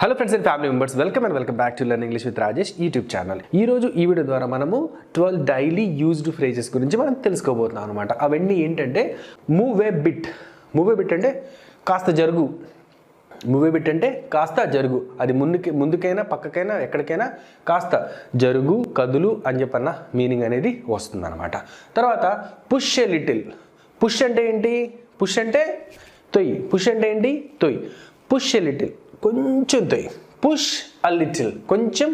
Hello friends and family members welcome and welcome back to learn English with Rajesh YouTube channel ఈ రోజు ఈ video ద్వారా మనము twelve daily used phrases గురించి మనం తెలుసుకోబోతున్నాం అనమాట అవన్నీ ఏంటంటే move a bit move a bit అంటే కాస్త జరుగు. మూవీ బిట్ అంటే కాస్త జరుగు. అది ముందుకి ముందుకైనా పక్కకైనా ఎక్కడికైనా కాస్త జరుగు కదులు అని చెప్పన్న మీనింగ్ అనేది వస్తుందన్నమాట. తర్వాత పుష్ ఏ లిటిల్ పుష్ అంటే ఏంటి? పుష్ అంటే తొయ్యి పుష్ అంటే ఏంటి? తొయ్యి పుష్ ఏ లిటిల్ కొంచెం తొయ్యి. పుష్ అ లిటిల్ కొంచెం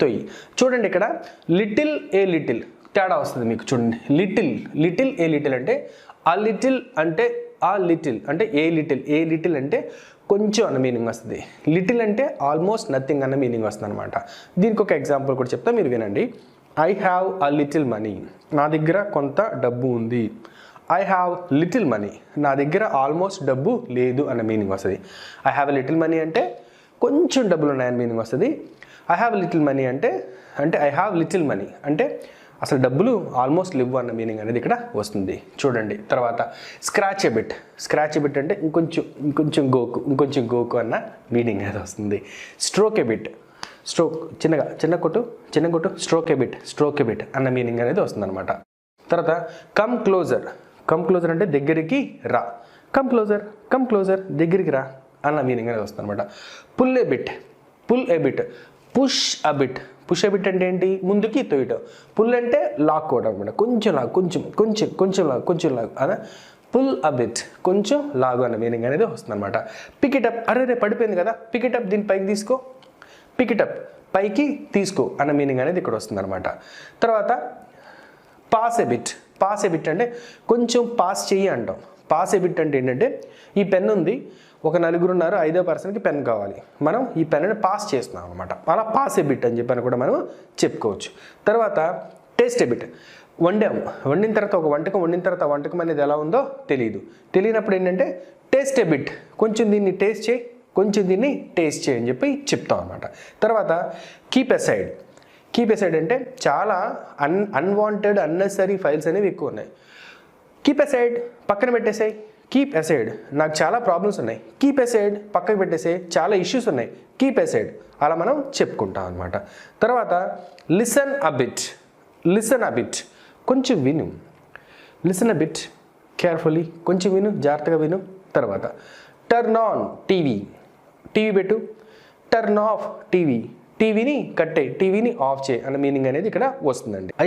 తొయ్యి. చూడండి ఇక్కడ లిటిల్ ఏ లిటిల్ తేడా వస్తుంది మీకు చూడండి. లిటిల్ లిటిల్ ఏ లిటిల్ అంటే ఆ లిటిల్ అంటే ఆ లిటిల్ అంటే ఏ లిటిల్ ఏ లిటిల్ అంటే కొంచెం అన్న మీనింగ్ వస్తుంది. లిటిల్ అంటే ఆల్మోస్ట్ నథింగ్ అన్న మీనింగ్ వస్తుంది అనమాట దీనికి ఒక ఎగ్జాంపుల్ కూడా చెప్తా మీరు వినండి. I have a little money నా దగ్గర కొంత డబ్బు ఉంది. ఐ హ్యావ్ లిటిల్ మనీ నా దగ్గర ఆల్మోస్ట్ డబ్బు లేదు అన్న మీనింగ్ వస్తుంది. ఐ హ్యావ్ లిటిల్ మనీ అంటే కొంచెం డబ్బులు ఉన్నాయని మీనింగ్ వస్తుంది. ఐ హ్యావ్ లిటిల్ మనీ అంటే అంటే ఐ హ్యావ్ లిటిల్ మనీ అంటే అసలు డబ్బులు ఆల్మోస్ట్ లివ్ అన్న మీనింగ్ అనేది ఇక్కడ వస్తుంది. చూడండి తర్వాత స్క్రాచ్ ఎబిట్ స్క్రాచ్ ఎబిట్ అంటే ఇంకొంచెం ఇంకొంచెం గోకు ఇంకొంచెం గోకు అన్న మీనింగ్ అనేది వస్తుంది. స్ట్రోక్ ఎబిట్ స్ట్రోక్ చిన్నగా చిన్న కొట్టు చిన్న కొట్టు స్ట్రోక్ ఎబిట్ స్ట్రోక్ ఎబిట్ అన్న మీనింగ్ అనేది వస్తుందన్నమాట. తర్వాత కమ్ క్లోజర్ కమ్ క్లోజర్ అంటే దగ్గరికి రా. కమ్ క్లోజర్ కమ్ క్లోజర్ దగ్గరికి రా అన్న మీనింగ్ అనేది వస్తుంది అనమాట pull a bit pull a bit push a bit push a bit అంటే ఏంటి? ముందుకి తొయ్యటం పుల్ అంటే లాక్కోవడం అనమాట కొంచెం లాగ్ కొంచెం కొంచెం కొంచెం లాగ్ కొంచెం లాగ్ అదే పుల్ అ బిట్ కొంచెం లాగు అన్న మీనింగ్ అనేది వస్తుంది అనమాట పికెటప్ అరే రే పడిపోయింది కదా. పికెటప్ దీని పైకి తీసుకో. పికెటప్ పైకి తీసుకో అన్న మీనింగ్ అనేది ఇక్కడ వస్తుంది అనమాట తర్వాత పాస్ ఎబిట్ పాస్ ఎబిట్ అంటే కొంచెం పాస్ చెయ్యి అంటాం. పాస్ ఎబిట్ అంటే ఏంటంటే ఈ పెన్ ఉంది ఒక నలుగురున్నారు ఐదో పర్సన్కి పెన్ కావాలి. మనం ఈ పెన్ను పాస్ చేస్తున్నాం అనమాట అలా పాస్ ఎబిట్ అని చెప్పని కూడా మనం చెప్పుకోవచ్చు. తర్వాత టేస్ట్ ఎబిట్ వండాము. వండిన తర్వాత ఒక వంటకం వండిన తర్వాత వంటకం అనేది ఎలా ఉందో తెలియదు తెలియనప్పుడు ఏంటంటే టేస్ట్ ఎబిట్ కొంచెం దీన్ని టేస్ట్ చేయి కొంచెం దీన్ని టేస్ట్ చేయి అని చెప్పి చెప్తాం అనమాట తర్వాత కీప్ ఎసైడ్ కీప్ ఎసైడ్ అంటే చాలా అన్ అన్వాంటెడ్ అన్నెసరీ ఫైల్స్ అనేవి ఎక్కువ ఉన్నాయి. కీప్ ఎసైడ్ పక్కన పెట్టేసాయి. కీప్ ఎసైడ్ నాకు చాలా ప్రాబ్లమ్స్ ఉన్నాయి. కీప్ ఎసైడ్ పక్కకు పెట్టేసే చాలా ఇష్యూస్ ఉన్నాయి. కీప్ ఎసైడ్ అలా మనం చెప్పుకుంటాం అనమాట తర్వాత లిసన్ అబిట్ లిసన్ అబిట్ కొంచెం విను. లిసన్ అబిట్ కేర్ఫుల్లీ కొంచెం విను జాగ్రత్తగా విను. తర్వాత టర్న్ ఆన్ టీవీ టీవీ పెట్టు. టర్న్ ఆఫ్ టీవీ టీవీని కట్టే టీవీని ఆఫ్ చేయి అన్న మీనింగ్ అనేది ఇక్కడ వస్తుందండి. అయితే